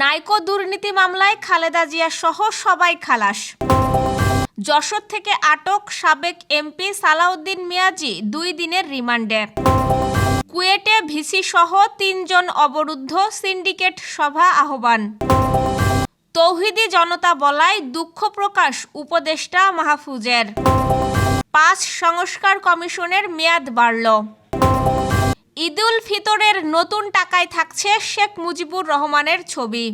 নাইকো দুর্নীতি মামলায় খালেদা জিয়া সহ সবাই খালাস। যশোর থেকে আটক সাবেক এমপি সালাউদ্দিন মিয়াজি দুই দিনের রিমান্ডে। কুয়েটে ভিসি সহ তিনজন অবরুদ্ধ সিন্ডিকেট সভা আহ্বান। তৌহিদি জনতা বলায় দুঃখ প্রকাশ উপদেষ্টা মাহফুজের। পাঁচ সংস্কার কমিশনের মেয়াদ বাড়ল। ঈদুল ফিতরের নতুন টাকায় থাকছে শেখ মুজিবুর রহমানের ছবি।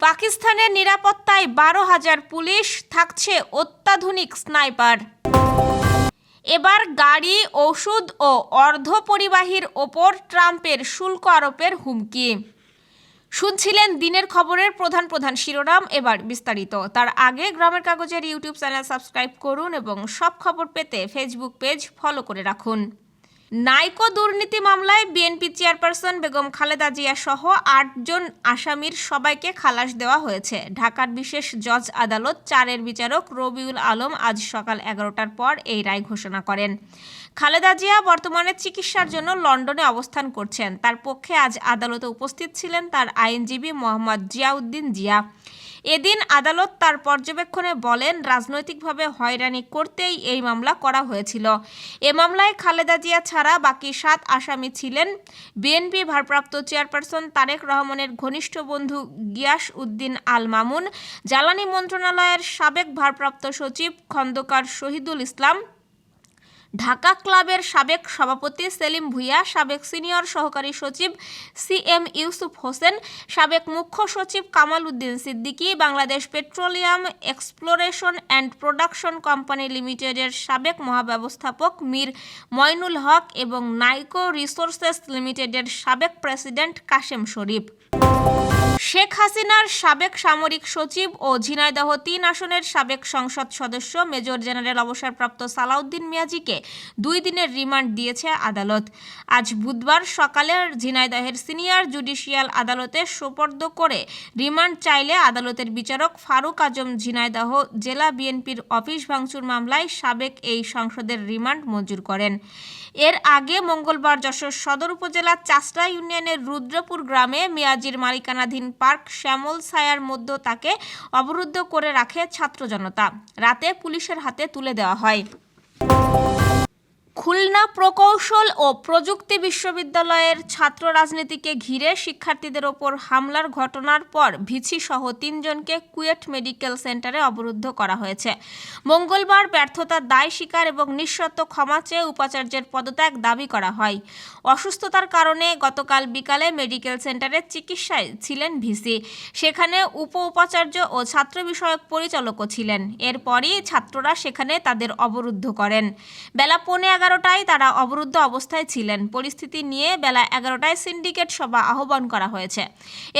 পাকিস্তানের নিরাপত্তায় বারো হাজার পুলিশ, থাকছে অত্যাধুনিক স্নাইপার। এবার গাড়ি, ওষুধ ও অর্ধ পরিবাহীর ওপর ট্রাম্পের শুল্ক আরোপের হুমকি। শুনছিলেন দিনের খবরের প্রধান প্রধান শিরোনাম, এবার বিস্তারিত। তার আগে গ্রামের কাগজের ইউটিউব চ্যানেল সাবস্ক্রাইব করুন এবং সব খবর পেতে ফেসবুক পেজ ফলো করে রাখুন। নাইকো দুর্নীতি মামলায় বিএনপি চেয়ারপারসন বেগম খালেদা জিয়া সহ আটজন আসামির সবাইকে খালাস দেওয়া হয়েছে। ঢাকার বিশেষ জজ আদালত চারের বিচারক রবিউল আলম আজ সকাল এগারোটার পর এই রায় ঘোষণা করেন। খালেদা জিয়া বর্তমানে চিকিৎসার জন্য লন্ডনে অবস্থান করছেন। তার পক্ষে আজ আদালতে উপস্থিত ছিলেন তার আইনজীবী মোহাম্মদ জিয়াউদ্দিন জিয়া। এদিন আদালত তার পর্যবেক্ষণে বলেন, রাজনৈতিকভাবে হয়রানি করতেই এই মামলা করা হয়েছিল। এ মামলায় খালেদা জিয়া ছাড়া বাকি সাত আসামি ছিলেন। বিএনপি ভারপ্রাপ্ত চেয়ারপারসন তারেক রহমানের ঘনিষ্ঠ বন্ধু গিয়াস উদ্দিন আল মামুন, জ্বালানি মন্ত্রণালয়ের সাবেক ভারপ্রাপ্ত সচিব খন্দকার শহীদুল ইসলাম ঢাকা ক্লাবের সাবেক সভাপতি সেলিম ভুইয়া, সাবেক সিনিয়র সহকারী সচিব সি এম ইউসুফ হোসেন, সাবেক মুখ্য সচিব Kamal Uddin Siddiqui, Bangladesh petroleum exploration and production company লিমিটেডের সাবেক মহাব্যবস্থাপক মীর ময়নুল হক এবং নাইকো রিসোর্সেস লিমিটেডের সাবেক প্রেসিডেন্ট কাশেম শরীফ। শেখ হাসিনার সাবেক সামরিক সচিব ও ঝিনাইদহ তিন আসনের সাবেক সংসদ সদস্য মেজর জেনারেল অবসরপ্রাপ্ত সালাউদ্দিন মিয়াজিকে দুই দিনের রিমান্ড দিয়েছে আদালত। আজ বুধবার সকালে ঝিনাইদহের সিনিয়র জুডিশিয়াল আদালতে সোপর্দ করে রিমান্ড চাইলে আদালতের বিচারক ফারুক আজম ঝিনাইদহ জেলা বিএনপির অফিস ভাঙচুর মামলায় সাবেক এই সংসদের রিমান্ড মঞ্জুর করেন। এর আগে মঙ্গলবার যশোর সদর উপজেলার চাষড়া ইউনিয়নের রুদ্রপুর গ্রামে মেয়াজির মালিকানাধীন পার্ক শ্যামল ছায়ার মধ্যে তাকে অবরুদ্ধ করে রাখে ছাত্র জনতা। রাতে পুলিশের হাতে তুলে দেওয়া হয়। খুলনা প্রকৌশল ও প্রযুক্তি বিশ্ববিদ্যালয়ের ছাত্র রাজনীতিকে ঘিরে শিক্ষার্থীদের ওপর হামলার ঘটনার পর ভিছি সহ তিনজনকে কুয়েট মেডিকেল সেন্টারে অবরুদ্ধ করা হয়েছে। মঙ্গলবার ব্যর্থতার দায় স্বীকার এবং নিঃশর্ত ক্ষমা চেয়ে উপাচার্যের পদত্যাগ দাবি করা হয়। অসুস্থতার কারণে গতকাল বিকালে মেডিকেল সেন্টারে চিকিৎসায় ছিলেন ভিসি। সেখানে উপ উপাচার্য ও ছাত্র বিষয়ক পরিচালকও ছিলেন। এরপরই ছাত্ররা সেখানে তাদের অবরুদ্ধ করেন। বেলা পৌনে এগারোটায় তারা অবরুদ্ধ অবস্থায় ছিলেন। পরিস্থিতি নিয়ে বেলা এগারোটায় সিন্ডিকেট সভা আহ্বান করা হয়েছে।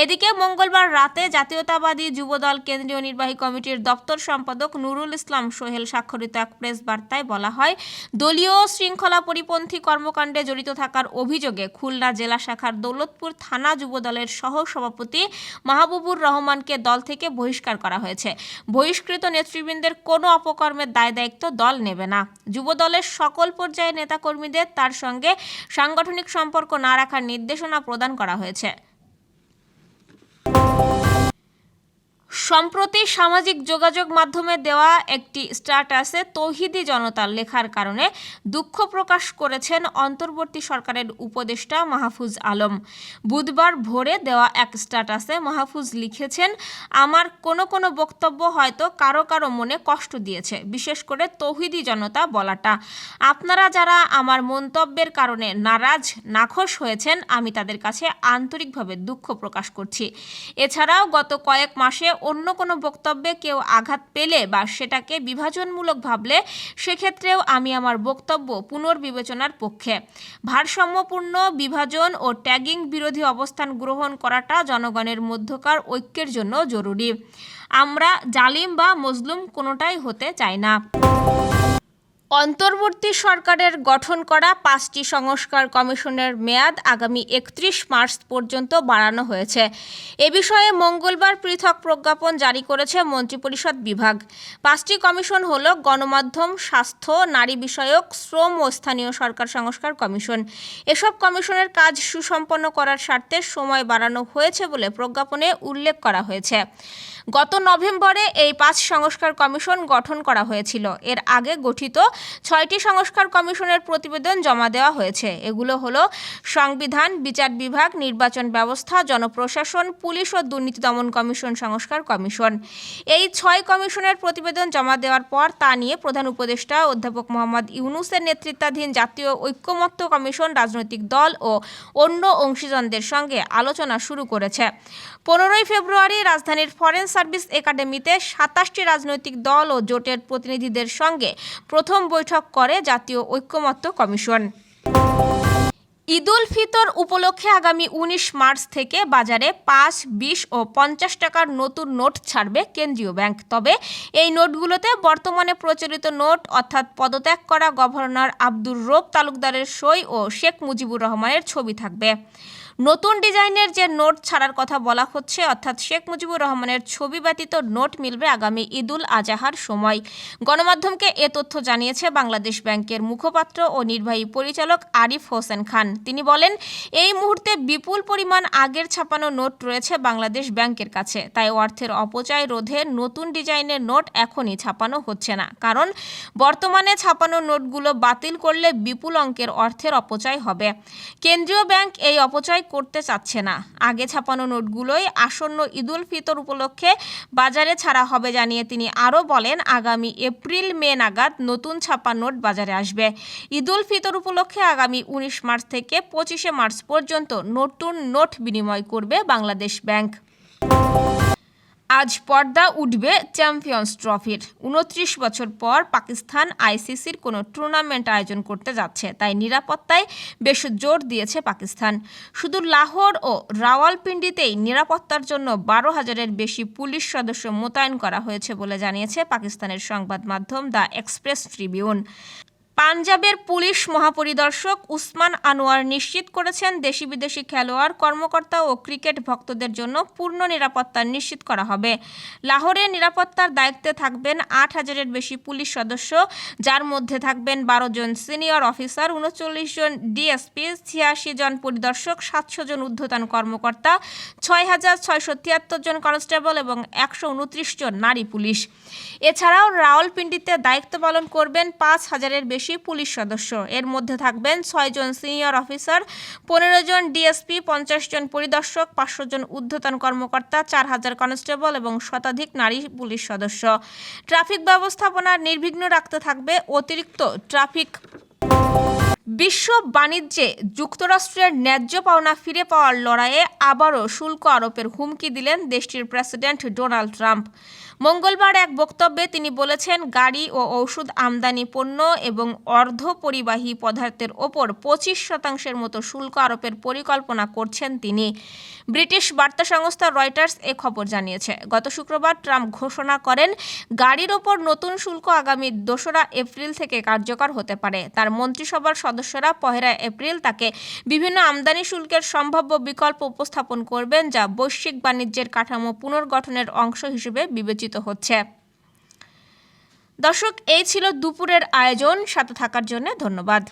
এদিকে মঙ্গলবার রাতে জাতীয়তাবাদী যুবদল কেন্দ্রীয় নির্বাহী কমিটির দপ্তর সম্পাদক নুরুল ইসলাম সোহেল স্বাক্ষরিত এক প্রেস বার্তায় বলা হয়, দলীয় শৃঙ্খলা পরিপন্থী কর্মকাণ্ডে জড়িত থাকার অভিযোগে খুলনা জেলা শাখার দৌলতপুর থানা যুবদলের সহ সভাপতি মাহবুবুর রহমানকে দল থেকে বহিষ্কার করা হয়েছে। বহিষ্কৃত নেতৃবৃন্দের কোনো অপকর্মের দায় দায়িত্ব দল নেবে না। যুবদলের সকল পর্যায়ে নেতাকর্মীদের তার সঙ্গে সাংগঠনিক সম্পর্ক না রাখার নির্দেশনা প্রদান করা হয়েছে। সম্প্রতি সামাজিক যোগাযোগ মাধ্যমে দেওয়া একটি স্ট্যাটাসে তৌহিদি জনতার লেখার কারণে দুঃখ প্রকাশ করেছেন অন্তর্বর্তী সরকারের উপদেষ্টা মাহফুজ আলম। বুধবার ভোরে দেওয়া এক স্ট্যাটাসে মাহফুজ লিখেছেন, আমার কোনো কোনো বক্তব্য হয়তো কারও কারও মনে কষ্ট দিয়েছে, বিশেষ করে তৌহিদি জনতা বলাটা। আপনারা যারা আমার মন্তব্যের কারণে নারাজ, নাখোশ হয়েছেন, আমি তাদের কাছে আন্তরিকভাবে দুঃখ প্রকাশ করছি। এছাড়াও গত কয়েক মাসে অন্য কোনো বক্তব্যে কেউ আঘাত পেলে বা সেটাকে বিভাজনমূলক ভাবলে সেক্ষেত্রেও আমি আমার বক্তব্য পুনর্বিবেচনার পক্ষে। ভারসাম্যপূর্ণ বিভাজন ও ট্যাগিং বিরোধী অবস্থান গ্রহণ করাটা জনগণের মধ্যকার ঐক্যের জন্য জরুরি। আমরা জালিম বা মজলুম কোনোটাই হতে চাই না। অন্তর্বর্তী সরকারের গঠন করা পাঁচটি সংস্কার কমিশনের মেয়াদ আগামী একত্রিশ মার্চ পর্যন্ত বাড়ানো হয়েছে। এ বিষয়ে মঙ্গলবার পৃথক প্রজ্ঞাপন জারি করেছে মন্ত্রিপরিষদ বিভাগ। পাঁচটি কমিশন হল গণমাধ্যম, স্বাস্থ্য, নারী বিষয়ক, শ্রম ও স্থানীয় সরকার সংস্কার কমিশন। এসব কমিশনের কাজ সুসম্পন্ন করার স্বার্থে সময় বাড়ানো হয়েছে বলে প্রজ্ঞাপনে উল্লেখ করা হয়েছে। গত নভেম্বরে এই পাঁচ সংস্কার কমিশন গঠন করা হয়েছিল। এর আগে গঠিত ছয়টি সংস্কার কমিশনের প্রতিবেদন জমা দেওয়া হয়েছে। এগুলো হলো সংবিধান, বিচার বিভাগ, নির্বাচন ব্যবস্থা, জনপ্রশাসন, পুলিশ ও দুর্নীতি দমন কমিশন, সংস্কার কমিশন। এই ছয় কমিশনের প্রতিবেদন জমা দেওয়ার পর তা নিয়ে প্রধান উপদেষ্টা অধ্যাপক মোহাম্মদ ইউনুসের নেতৃত্বাধীন জাতীয় ঐক্যমত্য কমিশন, রাজনৈতিক দল ও অন্য অংশীজনদের সঙ্গে আলোচনা শুরু করেছে। পনেরোই ফেব্রুয়ারি রাজধানীর ফরেন সার্ভিস একাডেমিতে সাতাশটি রাজনৈতিক দল ও জোটের প্রতিনিধিদের সঙ্গে প্রথম বৈঠক করে জাতীয় ঐক্যমত্য কমিশন। ঈদুল ফিতর উপলক্ষে আগামী উনিশ মার্চ থেকে বাজারে পাঁচ, বিশ ও পঞ্চাশ টাকার নতুন নোট ছাড়বে কেন্দ্রীয় ব্যাংক। তবে এই নোটগুলোতে বর্তমানে প্রচলিত নোট অর্থাৎ পদত্যাগ করা গভর্নর আব্দুর রব তালুকদারের সই ও শেখ মুজিবুর রহমানের ছবি থাকবে। নতুন ডিজাইনের যে নোট ছাড়ার কথা বলা হচ্ছে, অর্থাৎ শেখ মুজিবুর রহমানের ছবি ব্যতীত নোট মিলবে আগামী ঈদুল আজাহার সময়। গণমাধ্যমকে এ তথ্য জানিয়েছে বাংলাদেশ ব্যাংকের মুখপাত্র ও নির্বাহী পরিচালক আরিফ হোসেন খান। তিনি বলেন, এই মুহূর্তে বিপুল পরিমাণ আগের ছাপানো নোট রয়েছে বাংলাদেশ ব্যাংকের কাছে। তাই অর্থের অপচয় রোধে নতুন ডিজাইনের নোট এখনই ছাপানো হচ্ছে না। কারণ, বর্তমানে ছাপানো নোটগুলো বাতিল করলে বিপুল অঙ্কের অর্থের অপচয় হবে। কেন্দ্রীয় ব্যাংক এই অপচয় করতে চাচ্ছে না। আগে ছাপানো নোটগুলোই আসন্ন ঈদুল ফিতর উপলক্ষে বাজারে ছাড়া হবে জানিয়ে তিনি আরও বলেন, আগামী এপ্রিল মে নাগাদ নতুন ছাপা নোট বাজারে আসবে। ঈদুল ফিতর উপলক্ষে আগামী উনিশ মার্চ থেকে পঁচিশে মার্চ পর্যন্ত নতুন নোট বিনিময় করবে বাংলাদেশ ব্যাংক। আজ পর্দা উঠবে চ্যাম্পিয়ন্স ট্রফির। উনত্রিশ বছর পর পাকিস্তান আইসিসির কোনো টুর্নামেন্ট আয়োজন করতে যাচ্ছে, তাই নিরাপত্তায় বেশ জোর দিয়েছে পাকিস্তান। শুধু লাহোর ও রাওয়ালপিন্ডিতেই নিরাপত্তার জন্য বারো হাজারের বেশি পুলিশ সদস্য মোতায়েন করা হয়েছে বলে জানিয়েছে পাকিস্তানের সংবাদ মাধ্যম দ্য এক্সপ্রেস ট্রিবিউন। পাঞ্জাবের পুলিশ মহাপরিদর্শক উসমান আনোয়ার নিশ্চিত করেছেন দেশি বিদেশি খেলোয়াড়, কর্মকর্তা ও ক্রিকেট ভক্তদের জন্য পূর্ণ নিরাপত্তা নিশ্চিত করা হবে। লাহোরে নিরাপত্তার দায়িত্বে থাকবেন আট হাজারের বেশি পুলিশ সদস্য, যার মধ্যে থাকবেন বারো জন সিনিয়র অফিসার, উনচল্লিশ জন ডিএসপি, ছিয়াশি জন পরিদর্শক, সাতশো জন ঊর্ধ্বতন কর্মকর্তা, ছয় হাজার ছয়শো তিয়াত্তর জন কনস্টেবল এবং একশো উনত্রিশ জন নারী পুলিশ। এছাড়াও রাওয়ালপিন্ডিতে দায়িত্ব পালন করবেন পাঁচ হাজারের বেশি পুলিশ সদস্য। এর মধ্যে থাকবেন ছয়জন সিনিয়র অফিসার, পনেরো জন ডিএসপি, পঞ্চাশ জন পরিদর্শক, পাঁচশো জন ঊর্ধ্বতন কর্মকর্তা, চার হাজার কনস্টেবল এবং শতাধিক নারী পুলিশ সদস্য। ট্রাফিক ব্যবস্থাপনা নির্বিঘ্ন রাখতে থাকবে অতিরিক্ত ট্রাফিক। বিশ্ব বাণিজ্যে যুক্তরাষ্ট্রের ন্যায্য পাওনা ফিরে পাওয়ার লড়াইয়ে আবারও শুল্ক আরোপের হুমকি দিলেন দেশটির প্রেসিডেন্ট ডোনাল্ড ট্রাম্প। মঙ্গলবার এক বক্তব্যে তিনি বলেছেন, গাড়ি ও ঔষধ আমদানি পণ্য এবং অর্ধ পরিবাহী পদার্থের ওপর পঁচিশ শতাংশের মতো শুল্ক আরোপের পরিকল্পনা করছেন তিনি। ব্রিটিশ বার্তা সংস্থা রয়টার্স এ খবর জানিয়েছে, গত শুক্রবার ট্রাম্প ঘোষণা করেন, গাড়ির ওপর নতুন শুল্ক আগামী দোসরা এপ্রিল থেকে কার্যকর হতে পারে। তার মন্ত্রিসভার সদস্যরা পহেলা এপ্রিল তাকে বিভিন্ন আমদানি শুল্কের সম্ভাব্য বিকল্প উপস্থাপন করবেন, যা বৈশ্বিক বাণিজ্যের কাঠামো পুনর্গঠনের অংশ হিসেবে বিবেচিত হচ্ছে। দর্শক, এই ছিল দুপুরের আয়োজন। সাথে থাকার জন্য ধন্যবাদ।